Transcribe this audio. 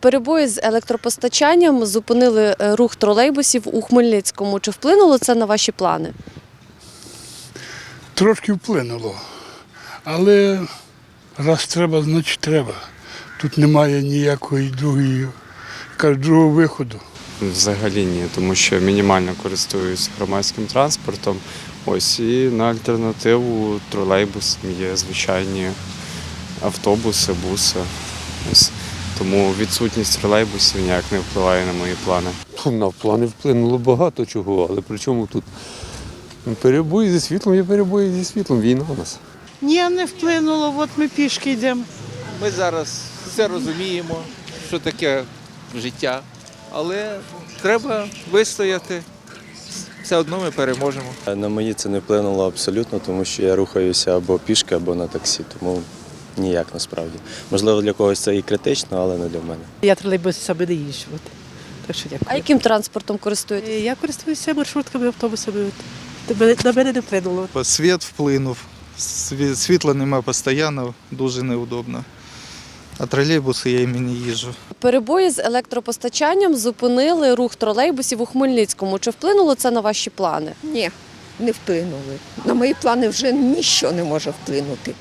Перебої з електропостачанням зупинили е, рух тролейбусів у Хмельницькому. Чи вплинуло це на ваші плани? Трошки вплинуло. Але раз треба, значить треба. Тут немає ніякої другої, другого виходу. Взагалі ні, тому що мінімально користуюсь громадським транспортом. Ось і на альтернативу тролейбусам є звичайні автобуси, буси. Ось. Тому відсутність тролейбусів ніяк не впливає на мої плани. На плани вплинуло багато чого, але при чому тут перебої зі світлом є перебої зі світлом. Війна у нас. Ні, не вплинуло, от ми пішки йдемо. Ми зараз все розуміємо, що таке життя, але треба вистояти. Все одно ми переможемо. На мої це не вплинуло абсолютно, тому що я рухаюся або пішки, або на таксі, тому ніяк насправді. Можливо, для когось це і критично, але не для мене. Я тролейбусами не їжджу. от. Так що А яким транспортом користуєтесь? Е, Я користуюся маршрутками, автобусами. от. На мене- не вплинуло. Світ вплинув. Сві- Світла нема постійно, дуже неудобно. А тролейбуси я іми не їжджу. Перебої з електропостачанням зупинили рух тролейбусів у Хмельницькому. Чи вплинуло це на ваші плани? Ні, не вплинули. На мої плани вже нічого не може вплинути.